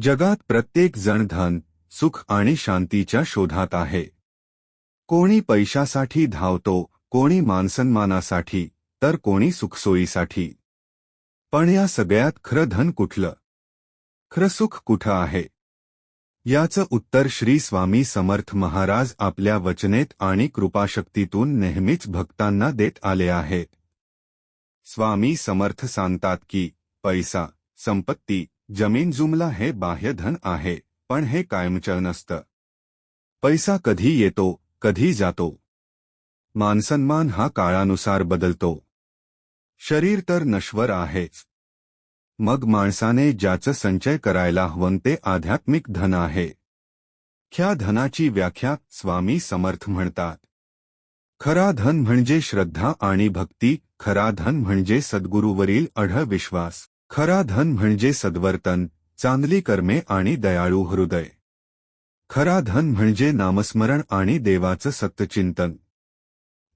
जगात प्रत्येक जण धन सुख आणि शांतीच्या शोधात आहे. कोणी पैशासाठी धावतो कोणी मानसन्मानासाठी तर कोणी सुखसोयीसाठी. पण या सगळ्यात खरं धन कुठलं? खरं सुख कुठं आहे? याचं उत्तर श्री स्वामी समर्थ महाराज आपल्या वचनेत आणि कृपाशक्तीतून नेहमीच भक्तांना देत आले आहेत. स्वामी समर्थ सांगतात की पैसा संपत्ती जमीन जुमला हे बाह्यधन आहे पण हे कायमचं नसतं. पैसा कधी येतो कधी जातो. मानसन्मान हा काळानुसार बदलतो. शरीर तर नश्वर आहेच. मग माणसाने ज्याचं संचय करायला हवं ते आध्यात्मिक धन आहे. ह्या धनाची व्याख्या स्वामी समर्थ म्हणतात. खरा धन म्हणजे श्रद्धा आणि भक्ती खरा धन म्हणजे सद्गुरूवरील अढळ विश्वास. खरा धन म्हणजे सद्वर्तन चांगली कर्मे आणि दयाळू हृदय. खरा धन म्हणजे नामस्मरण आणि देवाचं सत्यचिंतन.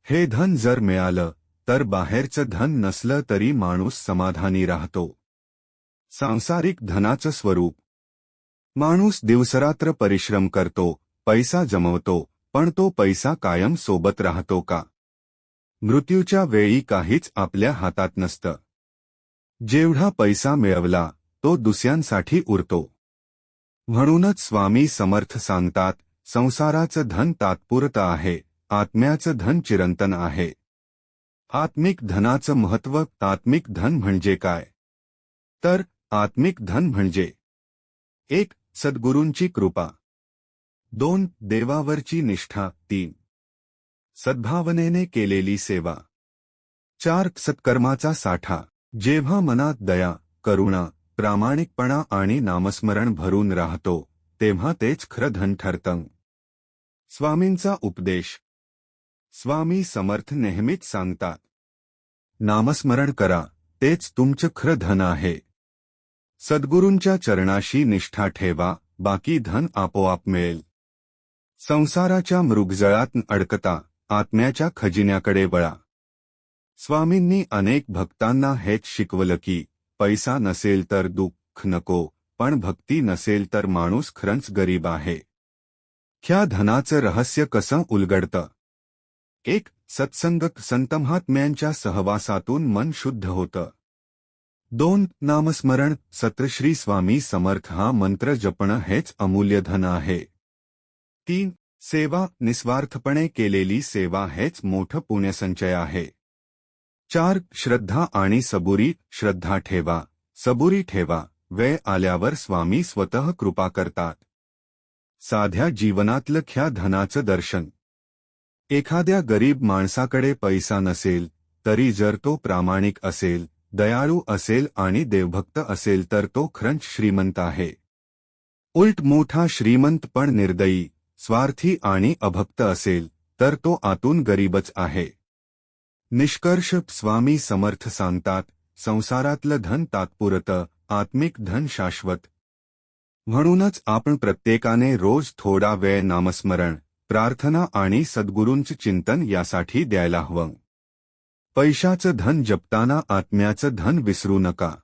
हे धन जर मिळालं तर बाहेरचं धन नसलं तरी माणूस समाधानी राहतो. सांसारिक धनाचं स्वरूप. माणूस दिवसरात्र परिश्रम करतो पैसा जमवतो पण तो पैसा कायम सोबत राहतो का? मृत्यूच्या वेळी काहीच आपल्या हातात नसतं. जेवढा पैसा मिळवला तो दुसऱ्यांसाठी उरतो. म्हणूनच स्वामी समर्थ सांगतात संसाराचं धन तात्पुरतं आहे आत्म्याचं धन चिरंतन आहे. आत्मिक धनाचं महत्त्व आत्मिक धन म्हणजे काय? तर आत्मिक धन म्हणजे एक सद्गुरूंची कृपा. दोन देवावरची निष्ठा. तीन सद्भावनेने केलेली सेवा. चार सत्कर्माचा साठा. जेव्हा मनात दया करुणा प्रामाणिकपणा आणि नामस्मरण भरून राहतो तेव्हा तेच खरं धन ठरतं. स्वामींचा उपदेश. स्वामी समर्थ नेहमीच सांगतात. नामस्मरण करा तेच तुमचं खरं धन आहे. सद्गुरूंच्या चरणाशी निष्ठा ठेवा बाकी धन आपोआप मिळेल. संसाराच्या मृगजळात अडकता आत्म्याच्या खजिन्याकडे वळा. स्वामींनी अनेक भक्तांना हेच शिकवलं की पैसा नसेल तर दुःख नको पण भक्ती नसेल तर माणूस खरंच गरीब आहे. ह्या धनाचं रहस्य कसं उलगडतं? एक सत्संगक संतमहात्म्यांच्या सहवासातून मन शुद्ध होतं. दोन नामस्मरण सत्रश्री स्वामी समर्थ हा मंत्र जपणं हेच अमूल्य धन आहे. तीन सेवा निस्वार्थपणे केलेली सेवा हेच मोठं पुण्यसंचय आहे. चार श्रद्धा आणि सबुरी श्रद्धा ठेवा. सबुरी ठेवा. वेळ आल्यावर स्वामी स्वतः कृपा करतात. साध्या जीवनातलं ख्या धनाचं दर्शन. एखाद्या गरीब माणसाकडे पैसा नसेल तरी जर तो प्रामाणिक असेल दयाळू असेल आणि देवभक्त असेल तर तो खरंच श्रीमंत आहे. उलट मोठा श्रीमंत पण निर्दयी स्वार्थी आणि अभक्त असेल तर तो आतून गरीबच आहे. निष्कर्ष स्वामी समर्थ सांगतात संसारातलं धन तात्पुरतं आत्मिक धन शाश्वत. म्हणूनच आपण प्रत्येकाने रोज थोडा वेळ नामस्मरण प्रार्थना आणि सद्गुरूंचं चिंतन यासाठी द्यायला हवं. पैशाचं धन जपताना आत्म्याचं धन विसरू नका.